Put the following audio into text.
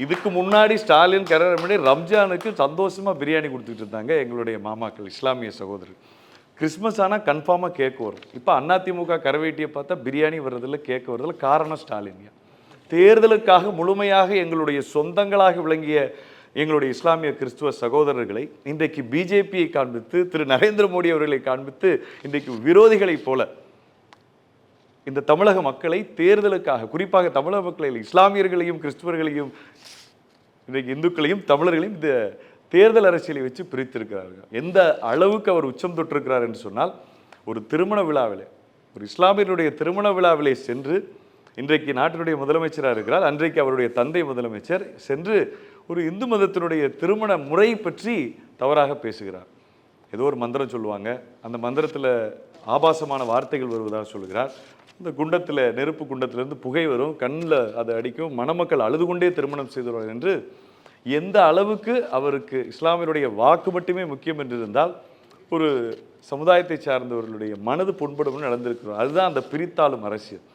இதுக்கு முன்னாடி ஸ்டாலின் கரர் பண்ணி ரம்ஜானுக்கு சந்தோஷமாக பிரியாணி கொடுத்துட்டு இருந்தாங்க எங்களுடைய மாமாக்கள் இஸ்லாமிய சகோதரர். கிறிஸ்மஸ் ஆனால் கன்ஃபார்மாக கேக் வரும். இப்போ அதிமுக கரவேட்டியை பார்த்தா பிரியாணி வர்றதில்ல கேக் வர்றதில்ல காரணம் ஸ்டாலின் தேர்தலுக்காக முழுமையாக எங்களுடைய சொந்தங்களாக விளங்கிய எங்களுடைய இஸ்லாமிய கிறிஸ்துவ சகோதரர்களை இன்றைக்கு பிஜேபியை காண்பித்து திரு நரேந்திர மோடி அவர்களை காண்பித்து இன்றைக்கு விரோதிகளைப் போல இந்த தமிழக மக்களை தேர்தலுக்காக குறிப்பாக தமிழக மக்களை இஸ்லாமியர்களையும் கிறிஸ்துவர்களையும் இன்றைக்கு இந்துக்களையும் தமிழர்களையும் இந்த தேர்தல் அரசியலை வச்சு பிரித்திருக்கிறார்கள். எந்த அளவுக்கு அவர் உச்சம் தொட்டிருக்கிறார் என்று சொன்னால் ஒரு திருமண விழாவிலே ஒரு இஸ்லாமியருடைய திருமண விழாவிலே சென்று இன்றைக்கு நாட்டினுடைய முதலமைச்சராக இருக்கிறார் அன்றைக்கு அவருடைய தந்தை முதலமைச்சர் சென்று ஒரு இந்து மதத்தினுடைய திருமண முறை பற்றி தவறாக பேசுகிறார். ஏதோ ஒரு மந்திரம் சொல்லுவாங்க. அந்த மந்திரத்தில் ஆபாசமான வார்த்தைகள் வருவதாக சொல்லுகிறார் இந்த குண்டத்தில் நெருப்பு குண்டத்திலேருந்து புகை வரும் கண்ணில் அதை அடிக்கும் மணமக்கள் அழுது கொண்டே திருமணம் செய்துள்ளார் என்று எந்த அளவுக்கு அவருக்கு இஸ்லாமியருடைய வாக்கு மட்டுமே முக்கியம் என்று இருந்தால் ஒரு சமுதாயத்தை சார்ந்தவர்களுடைய மனது புண்படும் நடந்திருக்கிறோம் அதுதான் அந்த பிரித்தாளும் அரசியல்.